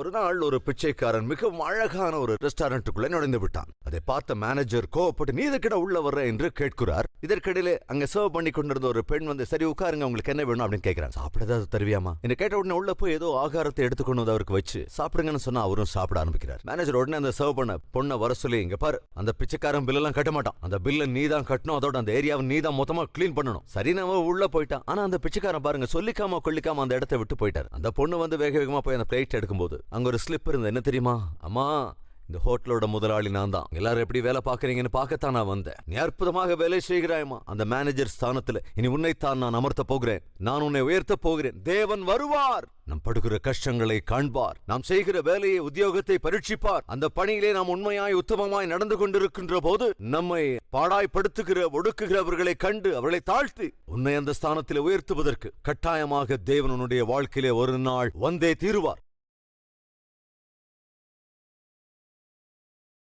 ஒரு நாள் ஒரு பிச்சைக்காரன் மிகவும் அழகான ஒரு ரெஸ்டாரண்ட்டுக்குள்ள நுழைந்து விட்டான். அதை பார்த்த மேனேஜர் கோவப்பட்டு நீ இதுக்கிட உள்ள வர்ற? என்று கேட்கிறார். இதற்கிடையிலே அங்க சர்வ் பண்ணி கொண்டிருந்த ஒரு பெண் வந்து சரி உட்காருங்க உங்களுக்கு என்ன வேணும்? அப்படின்னு கேட்கிறான். சாப்பிட ஏதாவது தருவியாமா என்ன கேட்ட உடனே உள்ள போய் ஏதோ ஆகாரத்தை எடுத்துக்கொண்டு வந்து அவருக்கு வச்சு சாப்பிடுங்கன்னு சொன்னா அவரும் சாப்பிட ஆரம்பிக்கிறார். மேனேஜர் உடனே அந்த சர்வ் பண்ண பொண்ணை வர சொல்லி இங்க பாரு அந்த பிச்சைக்காரன் பில் எல்லாம் கட்ட மாட்டான். அந்த பில்ல நீ தான் கட்டணும். அதோட அந்த ஏரியாவை நீ தான் மொத்தமா கிளீன் பண்ணணும். சரி நம்ம உள்ள போயிட்டான். ஆனா அந்த பிச்சைக்காரன் பாருங்க சொல்லிக்காம கொள்ளிக்காம அந்த இடத்தை விட்டு போயிட்டார். அந்த பொண்ணு வந்து வேக வேகமா போய் அந்த பிளேட் எடுக்கும்போது அங்க ஒரு ஸ்லிப் இருந்தது. என்ன தெரியுமா? அம்மா இந்த ஹோட்டலோட முதலாளி நான் தான். எல்லாரும் எப்படி வேலை பாக்குறீங்கன்னு பார்க்கத்தான் நான் வந்தேன். நீ அற்புதமாக வேலை செய்கிறாயம்மா. அந்த மேனேஜர் ஸ்தானத்துல. இனி உன்னைத்தான் நான் அமர்த்த போகிறேன். நான் உன்னை உயர்த்த போகிறேன். தேவன் வருவார். நம் படுகிற கஷ்டங்களை காண்பார். நாம் செய்கிற வேலையை உத்தியோகத்தை பரீட்சிப்பார். அந்த பணியிலே நாம் உண்மையாய் உத்தமமாய் நடந்து கொண்டிருக்கின்ற போது நம்மை பாடாய்படுத்துகிற ஒடுக்குகிறவர்களை கண்டு அவர்களை தாழ்த்தி உன்னை அந்த ஸ்தானத்தில் உயர்த்துவதற்கு கட்டாயமாக தேவனுடைய வாழ்க்கையிலே ஒரு நாள் வந்தே தீருவார்.